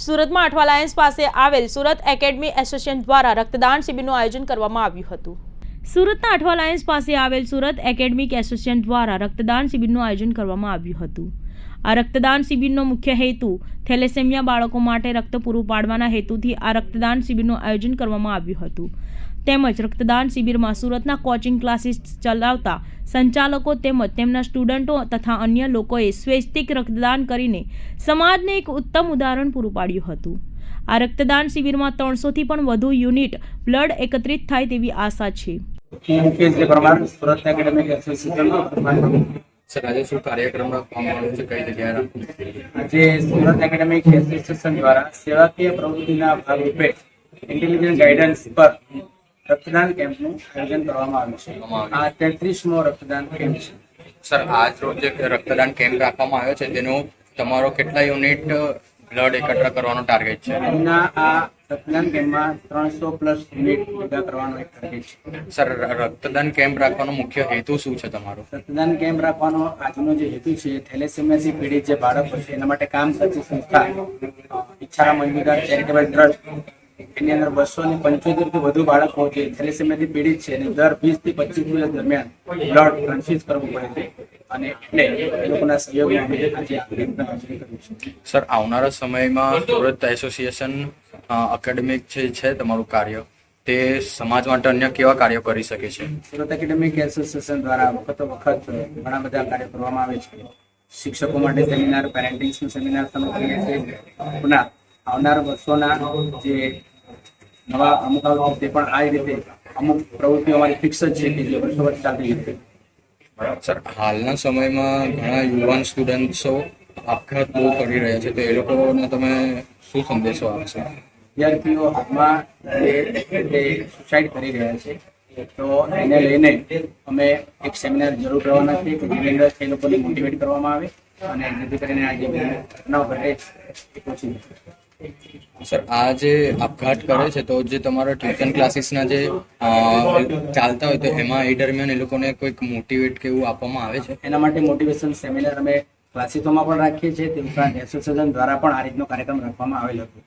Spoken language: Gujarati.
સુરતમાં અઠવા લાયન્સ પાસે આવેલ સુરત એકેડમી એસોસિએશન દ્વારા રક્તદાન શિબિરનું આયોજન કરવામાં આવ્યું હતું. સુરતના અઠવા લાયન્સ પાસે આવેલ સુરત એકેડમિક એસોસિએશન દ્વારા રક્તદાન શિબિરનું આયોજન કરવામાં આવ્યું હતું. આ રક્તદાન શિબિરનો મુખ્ય હેતુ થેલેસેમિયા બાળકો માટે રક્ત પૂરું પાડવાના હેતુથી આ રક્તદાન શિબિરનું આયોજન કરવામાં આવ્યું હતું. તેમજ રક્તદાન શિબિરમાં સુરતના કોચિંગ ક્લાસીસ ચલાવતા સંચાલકો તેમજ તેમના સ્ટુડન્ટો તથા અન્ય લોકોએ સ્વૈચ્છિક રક્તદાન કરીને સમાજને એક ઉત્તમ ઉદાહરણ પૂરું પાડ્યું હતું. આ રક્તદાન શિબિરમાં ત્રણસોથી પણ વધુ યુનિટ બ્લડ એકત્રિત થાય તેવી આશા છે. મુકેશ જે પરમાર સુરત એકેડેમિક એસોસિએશનનો સર આજે શું કાર્યક્રમ રાખવામાં છે કઈ જગ્યાએ આજે સુરત એકેડેમિક એસોસિએશન દ્વારા સેવાકીય પ્રવૃત્તિના ભાગરૂપે ઇન્ટેલિજન્ટ ગાઈડન્સ પર રક્તદાન કેમ્પનું આયોજન કરવામાં આવ્યું છે. આ તેત્રીસમો રક્તદાન કેમ્પ છે. સર આજ રોજ જે રક્તદાન કેમ્પ રાખવામાં આવ્યો છે તેનું તમારો કેટલા યુનિટ બ્લડ એકત્ર કરવાનો ટાર્ગેટ છે. આ રક્તદાન કેમ્પમાં ત્રણસો પ્લસ યુનિટ ભેગા કરવાનો એક ટાર્ગેટ છે. સર રક્તદાન કેમ્પ રાખવાનો મુખ્ય હેતુ શું છે તમારો? રક્તદાન કેમ્પ રાખવાનો આજનો જે હેતુ છે થેલેસેમિયાથી પીડિત જે બાળકો છે એના માટે કામ કરતી સંસ્થા ઈચ્છારામ મંજુદાર ચેરિટેબલ ટ્રસ્ટ એની અંદર બસો ને પંચોતેરથી વધુ બાળકો જે થેલેસેમિયાથી પીડિત છે અને દર વીસથી પચીસ દિવસ દરમિયાન બ્લડ ટ્રાન્સફ્યુઝ કરવું પડે છે. અને એટલે એ લોકોના અમે આજે સર આવનારા સમયમાં સુરત એસોસિએશન એકેડેમિક જે છે તમારું કાર્ય તે સમાજ માટે અન્ય કેવા કાર્યો કરી શકે છે? સુરત એકેડેમિક એસોસિએશન દ્વારા વખતો વખત ઘણા બધા કાર્યો કરવામાં આવે છે. શિક્ષકો માટે સેમિનાર પેરેન્ટિંગ્સનું સેમિનાર તમે કરીએ છીએ. ના આવનાર વર્ષોના જે નવા અમુક આવતા તે પણ આ રીતે અમુક પ્રવૃત્તિઓ અમારી ફિક્સ જ છે કે જે વર્ષો વર્ષ ચાલતી રહેશે સર, હાલના સમયમાં ઘણા યુવાન સ્ટુડન્ટ્સો આપઘાત બહુ કરી રહ્યા છે. તો એ લોકોને તમે શું સંદેશો આપશો? વિદ્યાર્થીઓ હાલમાં સુસાઇડ કરી રહ્યા છે. તો એને લઈને અમે એક સેમિનાર જરૂર કરવાના છીએ કે જેની અંદર એ લોકોને મોટિવેટ કરવામાં આવે અને જેથી કરીને આ જે ઘટે ઓછી. સર, આ જે આપઘાત કરે છે, તો જે તમારા ટ્યુશન ક્લાસીસના જે ચાલતા હોય, તો એમાં એ દરમિયાન એ લોકોને કોઈક મોટિવેટ કે એવું આપવામાં આવે છે? એના માટે મોટિવેશન સેમિનાર અમે ક્લાસીસોમાં પણ રાખીએ છીએ. તે ઉપરાંત એસોસિએશન દ્વારા પણ આ રીતનો કાર્યક્રમ રાખવામાં આવેલો હતો